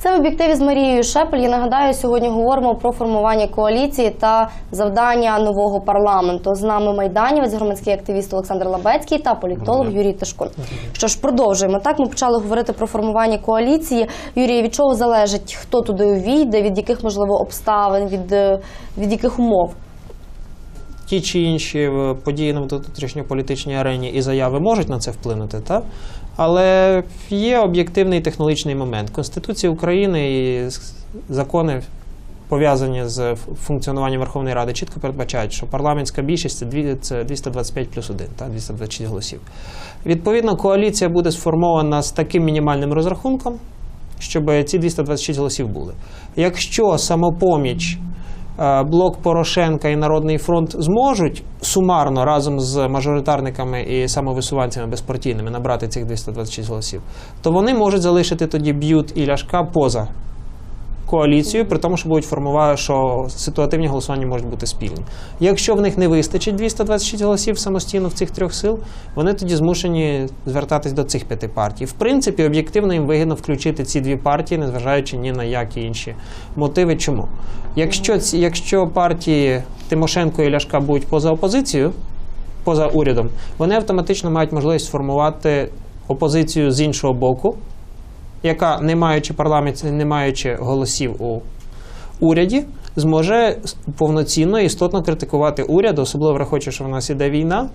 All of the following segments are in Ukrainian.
Це в об'єктиві з Марією Шепель. Я нагадаю, сьогодні говоримо про формування коаліції та завдання нового парламенту. З нами майданівець, громадський активіст Олександр Лабецький та політолог Юрій Тишкун. Що ж, продовжуємо. Так ми почали говорити про формування коаліції. Юрій, від чого залежить, хто туди увійде, від яких можливо обставин, від, е, від яких умов? Ті чи інші е, події на внутрішньополітичній арені і заяви можуть на це вплинути, так? але є об'єктивний технологічний момент. Конституція України і закони, пов'язані з функціонуванням Верховної Ради, чітко передбачають, що парламентська більшість це 225 плюс 1, так? 226 голосів. Відповідно, коаліція буде сформована з таким мінімальним розрахунком, щоб ці 226 голосів були. Якщо самопоміч блок Порошенка і Народний фронт зможуть сумарно разом з мажоритарниками і самовисуванцями безпартійними набрати цих 226 голосів, то вони можуть залишити тоді б'ют і ляшка поза коаліцією, при тому, що будуть формувати, що ситуативні голосування можуть бути спільні. Якщо в них не вистачить 226 голосів самостійно в цих трьох сил, вони тоді змушені звертатись до цих п'яти партій. В принципі, об'єктивно їм вигідно включити ці дві партії, незважаючи ні на які інші мотиви. Чому? Якщо якщо партії Тимошенко і Ляшка будуть поза опозицією, поза урядом, вони автоматично мають можливість сформувати опозицію з іншого боку, яка, не маючи парламент, не маючи голосів у уряді, зможе повноцінно і істотно критикувати уряд, особливо враховуючи, що в нас іде війна.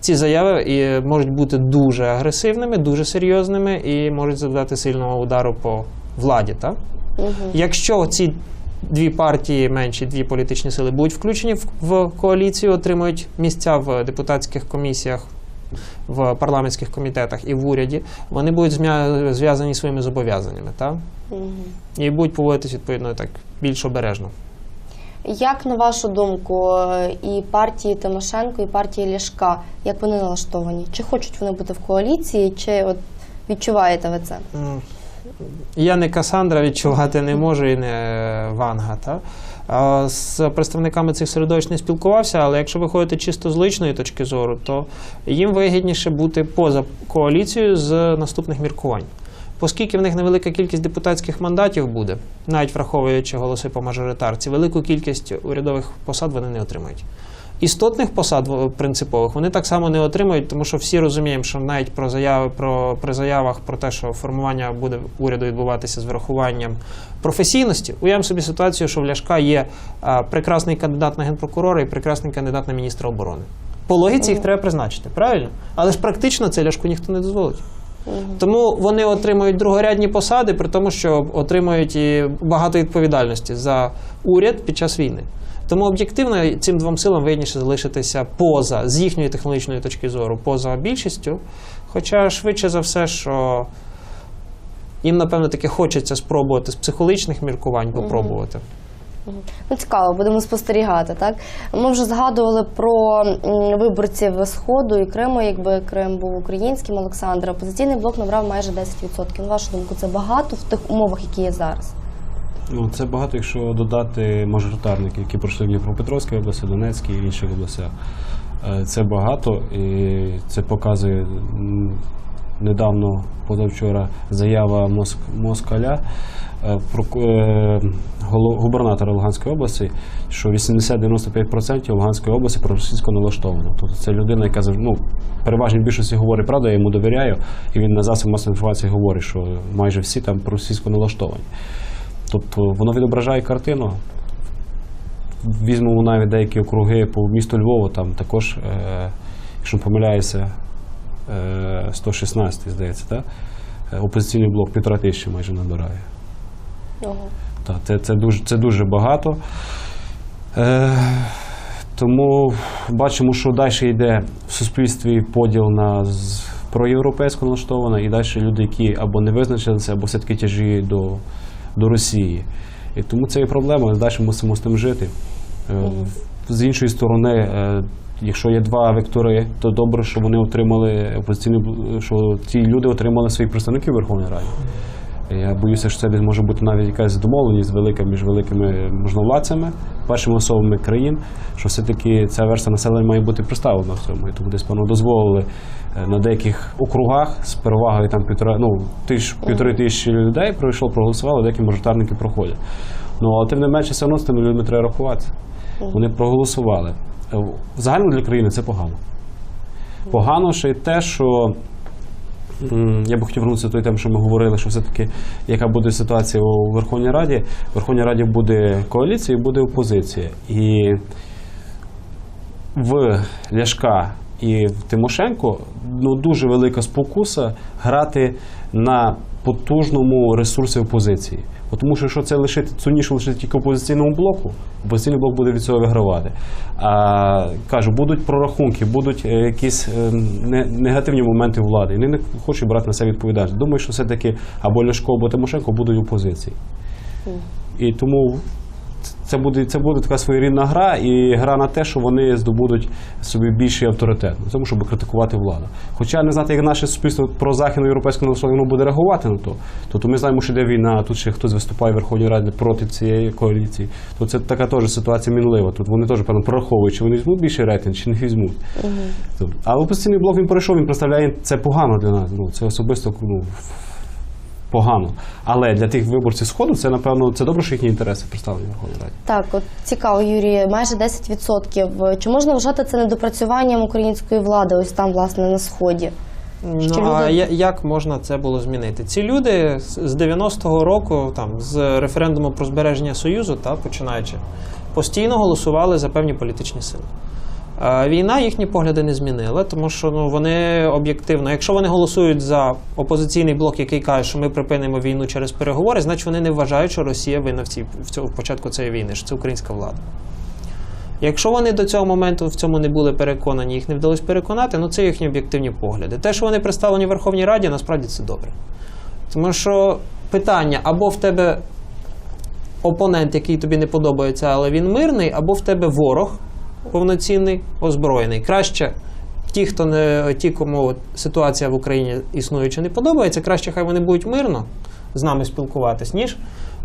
Ці заяви і можуть бути дуже агресивними, дуже серйозними і можуть завдати сильного удару по владі. Так? Якщо ці дві партії менші, дві політичні сили будуть включені в коаліцію, отримують місця в депутатських комісіях, в парламентських комітетах і в уряді, вони будуть зв'язані своїми зобов'язаннями, так? І будуть поводитись відповідно так більш обережно. Як на вашу думку, і партії Тимошенко, і партії Ляшка, як вони налаштовані? Чи хочуть вони бути в коаліції, чи от відчуваєте ви це? Я не Касандра відчувати не можу і не Ванга. Та? З представниками цих середовищ не спілкувався, але якщо виходити чисто з личної точки зору, то їм вигідніше бути поза коаліцією з наступних міркувань. Оскільки в них невелика кількість депутатських мандатів буде, навіть враховуючи голоси по мажоритарці, велику кількість урядових посад вони не отримають. Істотних посад принципових вони так само не отримають, тому що всі розуміємо, що навіть про заяви про при заявах про те, що формування буде уряду відбуватися з врахуванням професійності. Уявимо собі ситуацію, що в Ляшка є а, прекрасний кандидат на генпрокурора і прекрасний кандидат на міністра оборони. По логіці їх треба призначити, правильно? Але ж практично це Ляшку ніхто не дозволить. Тому вони отримують другорядні посади, при тому, що отримують і багато відповідальності за уряд під час війни. Тому об'єктивно цим двом силам вигідніше залишитися поза з їхньої технологічної точки зору, поза більшістю. Хоча швидше за все, що їм, напевно, таки хочеться спробувати з психологічних міркувань попробувати. Ну, цікаво, будемо спостерігати. Так ми вже згадували про виборців Сходу і Криму, якби Крим був українським. Олександр, опозиційний блок набрав майже 10%. На вашу думку, це багато в тих умовах, які є зараз. Ну, це багато, якщо додати мажоритарники, які пройшли в Дніпропетровській області, Донецькій і інших областях. Е, Це багато, і це показує недавно, позавчора, заява Моск- Москаля, е, про- е, губернатора Луганської області, що 80-95% Луганської області проросійсько налаштовано. Тобто це людина, яка ну, переважній більшості говорить правду, я йому довіряю, і він на засіб масової інформації говорить, що майже всі там проросійсько налаштовані. Тобто воно відображає картину. Візьмемо навіть деякі округи по місту Львову, там також, е, якщо не помиляюся, е, 116, здається, так? Е, опозиційний блок півтора тисячі майже набирає. Ого. Так, це, це, дуже, це дуже багато. Е, тому бачимо, що далі йде в суспільстві поділ на проєвропейсько налаштоване, і далі люди, які або не визначилися, або все-таки тяжіють до, до Росії. І тому це є проблема, далі мусимо з тим жити. Е, З іншої сторони, е, якщо є два вектори, то добре, що вони отримали опозиційні, що ці люди отримали своїх представників Верховної Раді. Я боюся, що це може бути навіть якась домовленість велика між великими можновладцями, першими особами країн, що все-таки ця версія населення має бути представлена в цьому. І тому десь певно дозволили е, на деяких округах з перевагою там півтора, ну, тисяч, півтори тисячі людей пройшло, проголосували, деякі мажоритарники проходять. Ну, але тим не менше, все одно з тими людьми треба рахуватися. Вони проголосували. Е, Загально для країни це погано. Погано ще й те, що я би хотів вернутися до тої теми, що ми говорили, що все-таки яка буде ситуація у Верховній Раді. В Верховній Раді буде коаліція і буде опозиція. І в Ляшка і в Тимошенко ну, дуже велика спокуса грати на потужному ресурсі опозиції. Бо Тому що якщо це лишити цю нішу лишити тільки опозиційному блоку, опозиційний блок буде від цього вигравати. А кажу, будуть прорахунки, будуть е, якісь е, негативні моменти влади. І вони не хочуть брати на себе відповідальність. Думаю, що все-таки або Ляшко, або Тимошенко будуть в опозиції. І тому це буде, це буде така своєрідна гра, і гра на те, що вони здобудуть собі більший авторитет на тому, щоб критикувати владу. Хоча не знати, як наше суспільство про західноєвропейське налаштоване воно буде реагувати на то. Тобто ми знаємо, що йде війна, а тут ще хтось виступає в Верховній Раді проти цієї коаліції. То це така теж ситуація мінлива. Тут вони теж певно прораховують, чи вони візьмуть більший рейтинг, чи не візьмуть. Тобто, А опозиційний блок він пройшов, він представляє це погано для нас. Ну, це особисто ну, погано. Але для тих виборців Сходу це, напевно, це добре, що їхні інтереси представлені в Верховній Раді. Так, от цікаво, Юрій, майже 10%. Чи можна вважати це недопрацюванням української влади, ось там, власне, на сході? Ну, а люди- я- як можна це було змінити? Ці люди з з 90-го року, там, з референдуму про збереження Союзу, та, починаючи, постійно голосували за певні політичні сили. Е, Війна їхні погляди не змінила, тому що ну, вони об'єктивно, якщо вони голосують за опозиційний блок, який каже, що ми припинимо війну через переговори, значить вони не вважають, що Росія винна в, цій, в, цьому, в початку цієї війни, що це українська влада. Якщо вони до цього моменту в цьому не були переконані, їх не вдалося переконати, ну це їхні об'єктивні погляди. Те, що вони представлені в Верховній Раді, насправді це добре. Тому що питання або в тебе опонент, який тобі не подобається, але він мирний, або в тебе ворог повноцінний, озброєний. Краще ті, хто не ті, кому ситуація в Україні існуюча не подобається, краще хай вони будуть мирно з нами спілкуватись, ніж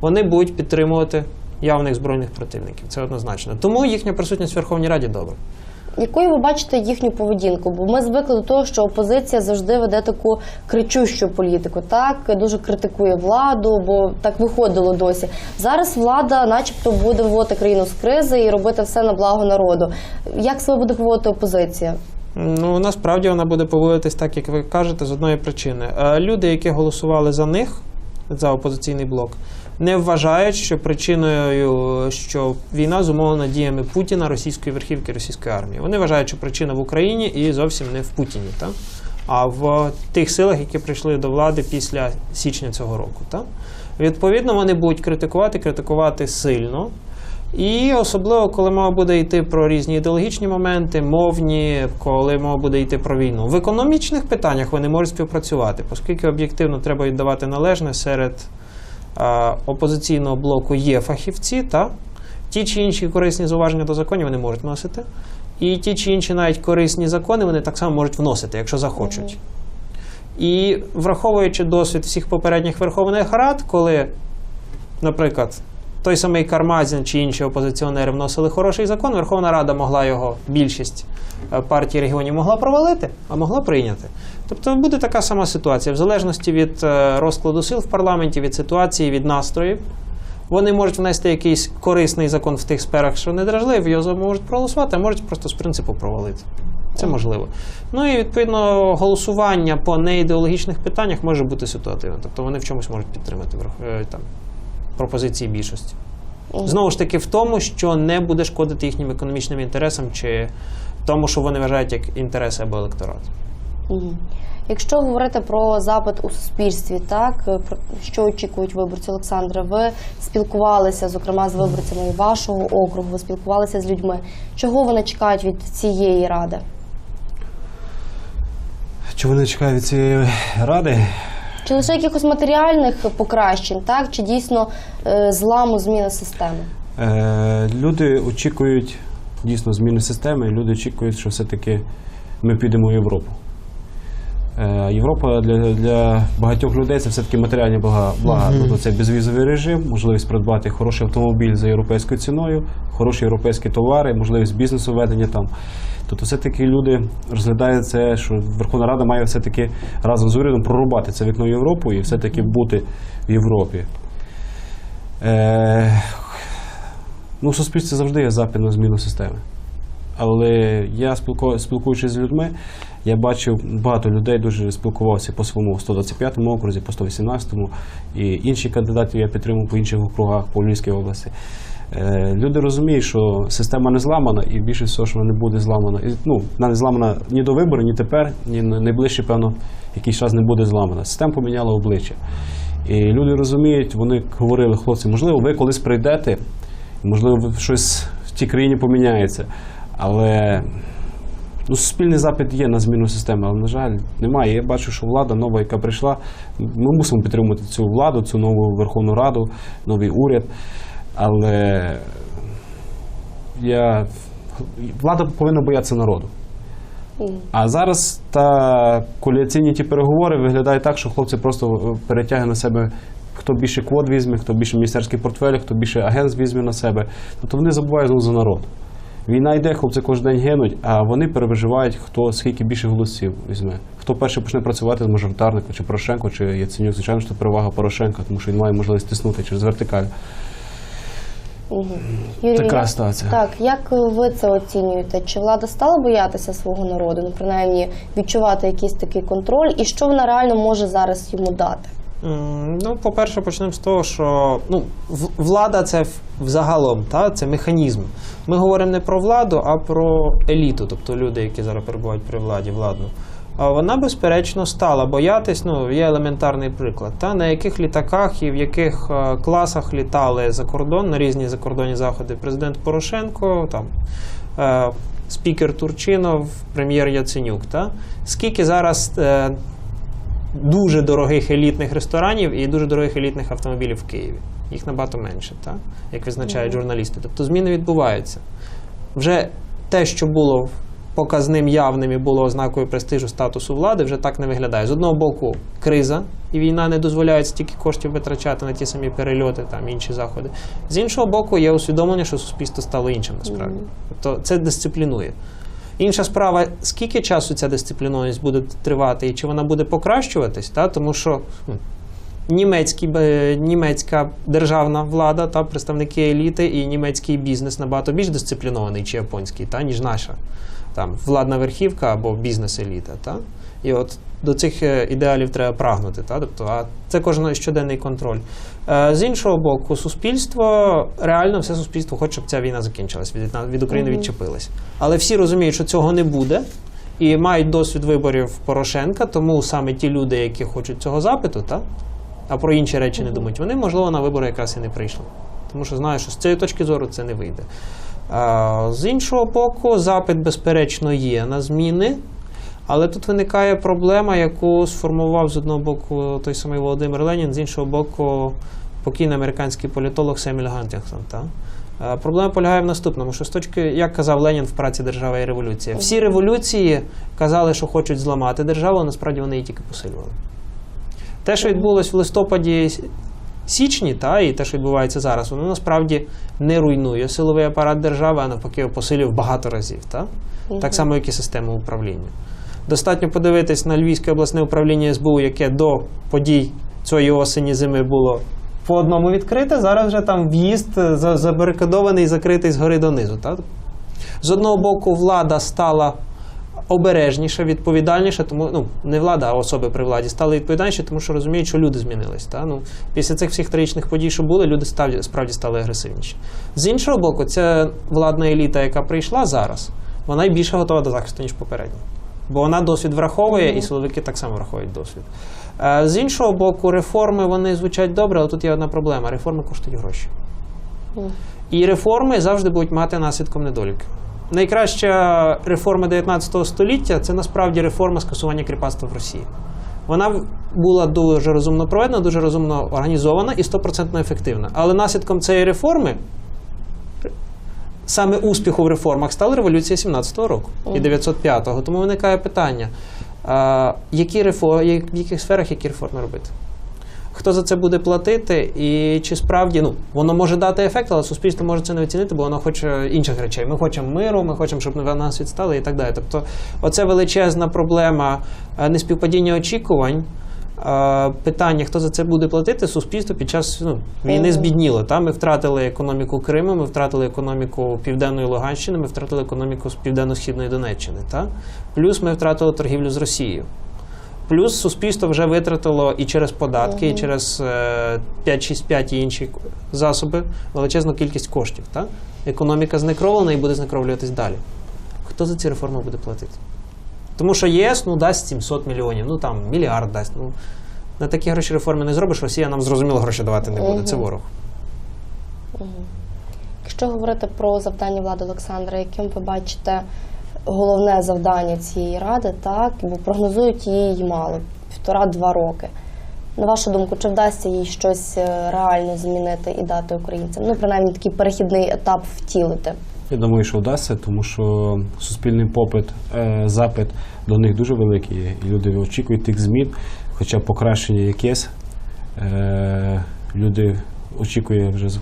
вони будуть підтримувати явних збройних противників. Це однозначно. Тому їхня присутність в Верховній Раді добре. Якою ви бачите їхню поведінку? Бо ми звикли до того, що опозиція завжди веде таку кричущу політику, так дуже критикує владу, бо так виходило досі. Зараз влада, начебто, буде виводити країну з кризи і робити все на благо народу. Як себе буде поводити опозиція? Ну насправді вона буде поводитись так, як ви кажете, з одної причини. Е, Люди, які голосували за них, за опозиційний блок, не вважають, що причиною, що війна зумовлена діями Путіна, російської верхівки, російської армії. Вони вважають, що причина в Україні і зовсім не в Путіні, та? а в тих силах, які прийшли до влади після січня цього року. Та? Відповідно, вони будуть критикувати, критикувати сильно. І особливо, коли мова буде йти про різні ідеологічні моменти, мовні, коли мова буде йти про війну. В економічних питаннях вони можуть співпрацювати, оскільки об'єктивно треба віддавати належне серед опозиційного блоку є фахівці, та ті чи інші корисні зауваження до законів вони можуть вносити. І ті чи інші навіть корисні закони вони так само можуть вносити, якщо захочуть. І враховуючи досвід всіх попередніх Верховних Рад, коли, наприклад, той самий Кармазін чи інші опозиціонери вносили хороший закон, Верховна Рада могла його, більшість е, партій регіонів могла провалити, а могла прийняти. Тобто буде така сама ситуація, в залежності від е, розкладу сил в парламенті, від ситуації, від настроїв. Вони можуть внести якийсь корисний закон в тих сферах, що не дражливі, його можуть проголосувати, а можуть просто з принципу провалити. Це можливо. Ну і відповідно голосування по неідеологічних питаннях може бути ситуативним. Тобто вони в чомусь можуть підтримати е, там, пропозиції більшості. Знову ж таки, в тому, що не буде шкодити їхнім економічним інтересам чи тому, що вони вважають як інтереси або електорат. Якщо говорити про запит у суспільстві, так е, про що очікують виборці Олександра? Ви спілкувалися, зокрема, з виборцями вашого округу, ви спілкувалися з людьми. Чого вони чекають від цієї ради? Чи вони чекають від цієї ради? Чи лише якихось матеріальних покращень, так чи дійсно е, зламу зміни системи? Е, люди очікують дійсно зміни системи, люди очікують, що все-таки ми підемо в Європу. Е, Європа для, для багатьох людей це все-таки матеріальні блага. блага. Тобто це безвізовий режим, можливість придбати хороший автомобіль за європейською ціною, хороші європейські товари, можливість бізнесу ведення там. Тобто все-таки люди розглядають це, що Верховна Рада має все-таки разом з урядом прорубати це вікно в Європу і все-таки бути в Європі. Е, ну, в суспільстві завжди є запит на зміну системи. Але я спілку- спілкуючись з людьми, я бачив багато людей, дуже спілкувався по своєму 125-му окрузі, по 118-му, і інші кандидатів я підтримував по інших округах, по Львівській області. Е, Люди розуміють, що система не зламана, і більше всього, що вона не буде зламана. І, ну, вона не зламана ні до виборів, ні тепер, ні на найближче, певно, якийсь час не буде зламана. Система поміняла обличчя. І люди розуміють, вони говорили, хлопці, можливо, ви колись прийдете, можливо, щось в тій країні поміняється. Але ну, суспільний запит є на зміну системи, але, на жаль, немає. Я бачу, що влада нова, яка прийшла, ми мусимо підтримувати цю владу, цю нову Верховну Раду, новий уряд. Але я... влада повинна боятися народу. А зараз та коаліційні ті переговори виглядають так, що хлопці просто е, перетягне на себе. Хто більше квот візьме, хто більше міністерських портфелів, хто більше агентств візьме на себе. Тобто вони забувають знову за народ. Війна йде, хлопці кожен день гинуть, а вони перевиживають, хто скільки більше голосів візьме. Хто перший почне працювати з мажоритарником, чи Порошенко, чи Яценюк, звичайно, що перевага Порошенка, тому що він має можливість тиснути через вертикаль. Юрій, Така як- ситуація. Так, як ви це оцінюєте? Чи влада стала боятися свого народу? Ну, принаймні відчувати якийсь такий контроль, і що вона реально може зараз йому дати? Ну, по-перше, почнемо з того, що ну, влада це взагалом, та, це механізм. Ми говоримо не про владу, а про еліту, тобто люди, які зараз перебувають при владі, владну. А вона, безперечно, стала боятись. Ну, є елементарний приклад, та, на яких літаках і в яких е, класах літали за кордон на різні закордонні заходи президент Порошенко, там, е, спікер Турчинов, прем'єр Яценюк. Та? Скільки зараз е, дуже дорогих елітних ресторанів і дуже дорогих елітних автомобілів в Києві. Їх набагато менше, так? як визначають журналісти. Тобто зміни відбуваються. Вже те, що було показним явним і було ознакою престижу статусу влади, вже так не виглядає. З одного боку, криза і війна не дозволяють стільки коштів витрачати на ті самі перельоти, там інші заходи. З іншого боку, є усвідомлення, що суспільство стало іншим насправді. Тобто це дисциплінує. Інша справа, скільки часу ця дисциплінованість буде тривати, і чи вона буде покращуватись, та? тому що ну, німецькі, німецька державна влада та представники еліти і німецький бізнес набагато більш дисциплінований, чи японський, та, ніж наша там, владна верхівка або бізнес-еліта. Та? І от до цих е, ідеалів треба прагнути. Та? Тобто, а це кожен щоденний контроль. Е, З іншого боку, суспільство реально все суспільство хоче, щоб ця війна закінчилась, від, від України відчепилась. Але всі розуміють, що цього не буде. І мають досвід виборів Порошенка, тому саме ті люди, які хочуть цього запиту, та, а про інші речі не думають, вони, можливо, на вибори якраз і не прийшли. Тому що знають, що з цієї точки зору це не вийде. А, з іншого боку, запит, безперечно, є на зміни. Але тут виникає проблема, яку сформував з одного боку той самий Володимир Ленін, з іншого боку, покійний американський політолог Семіль Гантінгтон. Та? Е, Проблема полягає в наступному, що з точки, як казав Ленін в праці Держава і революція, всі революції казали, що хочуть зламати державу, а насправді вони її тільки посилювали. Те, що відбулось в листопаді січні, та, і те, що відбувається зараз, воно насправді не руйнує силовий апарат держави, а навпаки його посилює в багато разів. Та? Так само, як і систему управління. Достатньо подивитись на Львівське обласне управління СБУ, яке до подій цієї осені зими було по одному відкрите. Зараз вже там в'їзд забарикадований і закритий згори донизу. Та? З одного боку, влада стала обережніша, відповідальніша, тому ну не влада, а особи при владі стали відповідальніші, тому що розуміють, що люди змінились. Та? Ну, після цих всіх трагічних подій, що були, люди став- справді стали агресивніші. З іншого боку, ця владна еліта, яка прийшла зараз, вона й більше готова до захисту, ніж попередня. Бо вона досвід враховує, і силовики так само враховують досвід. Е, З іншого боку, реформи вони звучать добре, але тут є одна проблема: реформи коштують гроші. І реформи завжди будуть мати наслідком недоліки. Найкраща реформа 19 століття це насправді реформа скасування кріпацтва в Росії. Вона була дуже розумно проведена, дуже розумно організована і 100% ефективна. Але наслідком цієї реформи, саме успіху в реформах, стала революція 17-го року і 905-го. Тому виникає питання: А, які реформи, в яких сферах які реформи робити? Хто за це буде платити, і чи справді ну воно може дати ефект, але суспільство може це не оцінити, бо воно хоче інших речей. Ми хочемо миру, ми хочемо, щоб на нас відстали і так далі. Тобто, оце величезна проблема е, неспівпадіння очікувань. Е, Питання, хто за це буде платити, суспільство під час ну, війни збідніло. Та? Ми втратили економіку Криму, ми втратили економіку Південної Луганщини, ми втратили економіку з Південно-Східної Донеччини. Та? Плюс ми втратили торгівлю з Росією. Плюс суспільство вже витратило і через податки, і через е, 565 і інші засоби величезну кількість коштів. Та? Економіка знекровлена і буде знекровлюватись далі. Хто за ці реформи буде платити? Тому що ЄС ну, дасть 700 мільйонів, ну там мільярд дасть. Ну, на такі гроші реформи не зробиш, Росія нам зрозуміло гроші давати не буде. Це ворог. Якщо говорити про завдання влади Олександра, яким ви бачите головне завдання цієї ради, так бо прогнозують їй мало півтора-два роки. На вашу думку, чи вдасться їй щось е, реально змінити і дати українцям? Ну, принаймні такий перехідний етап втілити. Я думаю, що вдасться, тому що суспільний попит, е, запит до них дуже великий. І люди очікують тих змін, хоча покращення якесь. Е, люди очікують вже з-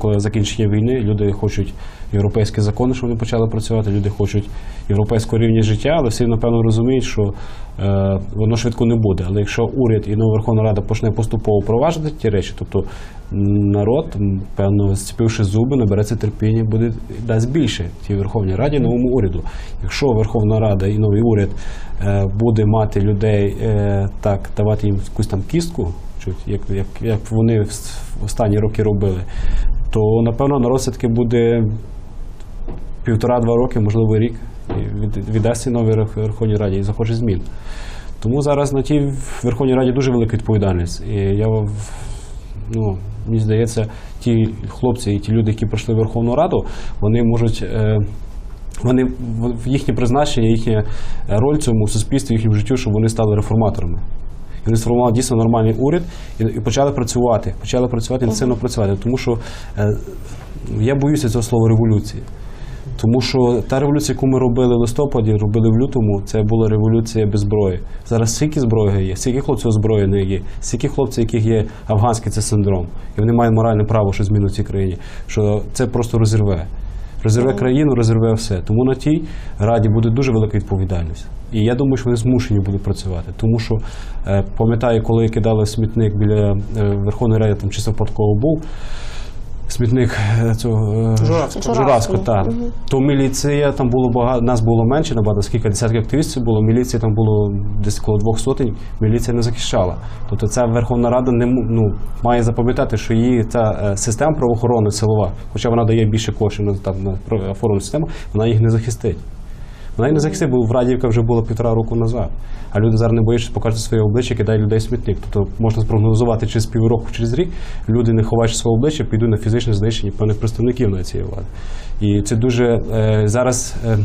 коли закінчення війни. Люди хочуть європейські закони, щоб вони почали працювати. Люди хочуть європейського рівня життя, але всі напевно розуміють, що е, воно швидко не буде. Але якщо уряд і нова Верховна Рада почне поступово впроваджувати ті речі, тобто народ, певно, зціпивши зуби, набереться терпіння, буде дасть більше тій Верховній Раді, новому уряду. Якщо Верховна Рада і новий уряд е, буде мати людей е, так, давати їм якусь там кістку, чуть, як, як, як вони в останні роки робили, то напевно народ все-таки буде півтора-два роки, можливо, рік, і від- віддасть новій Верховній Раді і захоче змін. Тому зараз на тій Верховній Раді дуже велика відповідальність. І я ну, мені здається, ті хлопці і ті люди, які пройшли Верховну Раду, вони можуть. Е, вони в- їхнє призначення, їхня роль цьому суспільстві, їхньому життю, щоб вони стали реформаторами. Вони сформували дійсно нормальний уряд і, і почали працювати. Почали працювати інтенсивно працювати. Тому що е, я боюся цього слова революції. Тому що та революція, яку ми робили в листопаді, робили в лютому, це була революція без зброї. Зараз скільки зброї є, скільки хлопців озброєних є, скільки хлопців, яких є афганський це синдром, і вони мають моральне право що зміну в цій країні, що це просто розірве. Розірве країну, розірве все. Тому на тій раді буде дуже велика відповідальність. І я думаю, що вони змушені будуть працювати. Тому що е, пам'ятаю, коли кидали смітник біля е, Верховної Ради, там чисто випадково був смітник е, цього е, Журавського. Журавського, так. То міліція там було багато, нас було менше, набагато скільки десятків активістів було. Міліції там було десь коло двох сотень. Міліція не захищала. Тобто ця Верховна Рада не ну, має запам'ятати, що її та е, система правоохорони силова, хоча вона дає більше коштів на там на правоохоронну систему, вона їх не захистить. Вона не захистить, бо в Радівка вже було півтора року назад. А люди зараз не боячись показати своє обличчя, кидають людей в смітник. Тобто можна спрогнозувати через півроку, через рік люди, не ховаючи своє обличчя, підуть на фізичне знищення певних представників на цієї влади. І це дуже е, зараз. Е,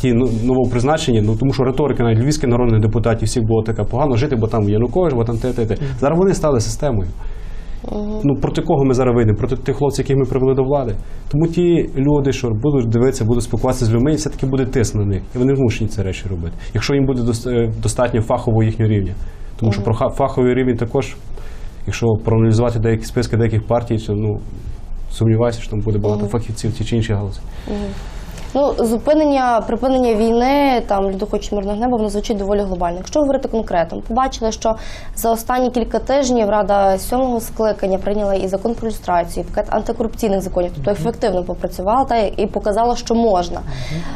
Ті ну, новопризначені, ну тому що риторика навіть львівських народних депутатів всіх було така погано жити, бо там Янукович, бо там те, те, те. Зараз вони стали системою. Ну проти кого ми зараз вийдемо? Проти тих хлопців, яких ми привели до влади. Тому ті люди, що будуть дивитися, будуть спілкуватися з людьми, і все-таки буде тиск на них. І вони змушені ці речі робити. Якщо їм буде е, достатньо фахового їхнього рівня. Тому що про фаховий рівень також, якщо проаналізувати деякі списки деяких партій, то ну сумніваюся, що там буде багато фахівців в ті чи інші галузі. Ну, зупинення, припинення війни, там люди хочуть мирного неба, воно звучить доволі глобально. Якщо говорити конкретно, побачили, що за останні кілька тижнів Рада сьомого скликання прийняла і закон про люстрацію, і пакет антикорупційних законів, тобто ефективно попрацювала та і показала, що можна.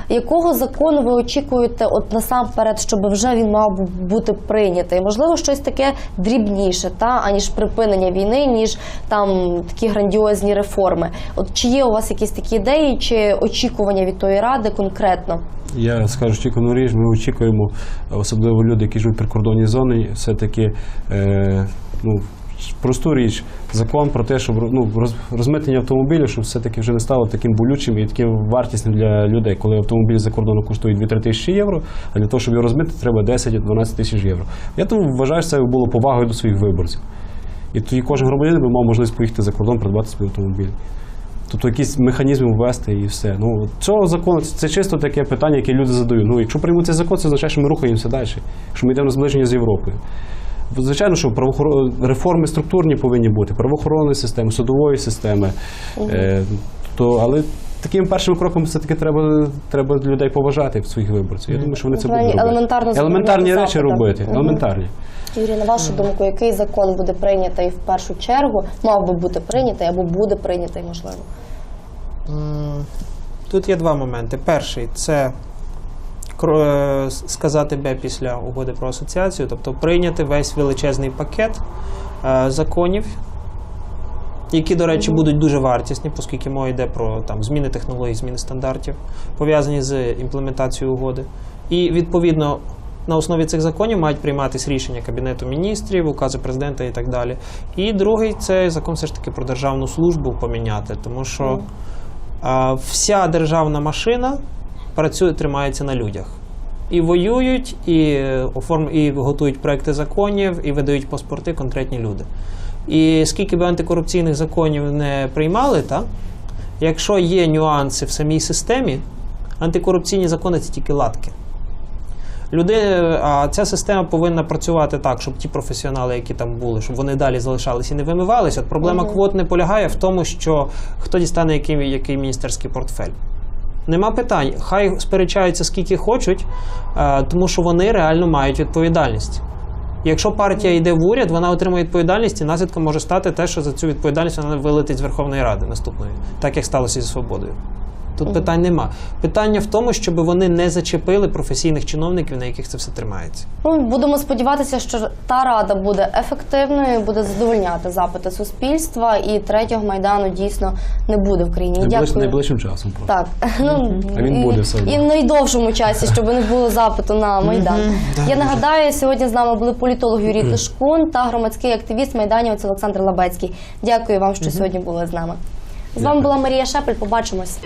Якого закону ви очікуєте, от насамперед, щоб вже він мав бути прийнятий? Можливо, щось таке дрібніше, та аніж припинення війни, ніж там такі грандіозні реформи. От чи є у вас якісь такі ідеї, чи очікування від тої ради конкретно? Я скажу тільки річ, ми очікуємо, особливо люди, які живуть в прикордонній зоні, все-таки е, ну, просту річ, закон про те, щоб ну, розмитнення автомобілів, щоб все-таки вже не стало таким болючим і таким вартісним для людей, коли автомобіль за кордоном коштує 2-3 тисячі євро, а для того, щоб його розмити, треба 10-12 тисяч євро. Я тому вважаю, що це було повагою до своїх виборців. І тоді кожен громадянин би мав можливість поїхати за кордон, придбати свій автомобіль. Тобто якісь механізми ввести і все. Ну цього закону це, чисто таке питання, яке люди задають. Ну, якщо приймуть цей закон, це означає, що ми рухаємося далі, якщо ми йдемо на зближення з Європою. Звичайно, що правоохорон... реформи структурні повинні бути, правоохоронної системи, судової системи. Е, то, але такими першими кроками все-таки треба, треба людей поважати своїх виборців. Я думаю, що вони це будуть робити. елементарні речі запити. робити. Мгм. Елементарні. Юрій, на вашу думку, який закон буде прийнятий в першу чергу, мав би бути прийнятий або буде прийнятий, можливо? Тут є два моменти. Перший це е, сказати Б після угоди про асоціацію, тобто прийняти весь величезний пакет е, законів, які, до речі, будуть дуже вартісні, оскільки мова йде про там, зміни технологій, зміни стандартів, пов'язані з імплементацією угоди. І відповідно. На основі цих законів мають прийматися рішення Кабінету міністрів, укази президента і так далі. І другий це закон все ж таки про державну службу поміняти, тому що вся державна машина працює, тримається на людях. І воюють, і, оформ... і готують проекти законів, і видають паспорти конкретні люди. І скільки би антикорупційних законів не приймали, та, якщо є нюанси в самій системі, антикорупційні закони це тільки латки. Люди, а ця система повинна працювати так, щоб ті професіонали, які там були, щоб вони далі залишалися і не вимивалися. От проблема квот не полягає в тому, що хто дістане який, який міністерський портфель. Нема питань. Хай сперечаються скільки хочуть, е, тому що вони реально мають відповідальність. Якщо партія йде в уряд, вона отримує відповідальність, і наслідком може стати те, що за цю відповідальність вона вилетить з Верховної Ради наступної, так як сталося зі свободою. Тут питань нема. Питання в тому, щоб вони не зачепили професійних чиновників, на яких це все тримається. Ну, будемо сподіватися, що та рада буде ефективною, буде задовольняти запити суспільства, і третього майдану дійсно не буде в країні. Найближ, Дякую. найближчим часом. просто. Так, ну А він і- буде все одно. і в найдовшому часі, щоб не було запиту на майдан. Я нагадаю, сьогодні з нами були політолог Юрій Тишкун та громадський активіст майданівець Олександр Лабецький. Дякую вам, що сьогодні були з нами. З вами була Марія Шепель. Побачимось.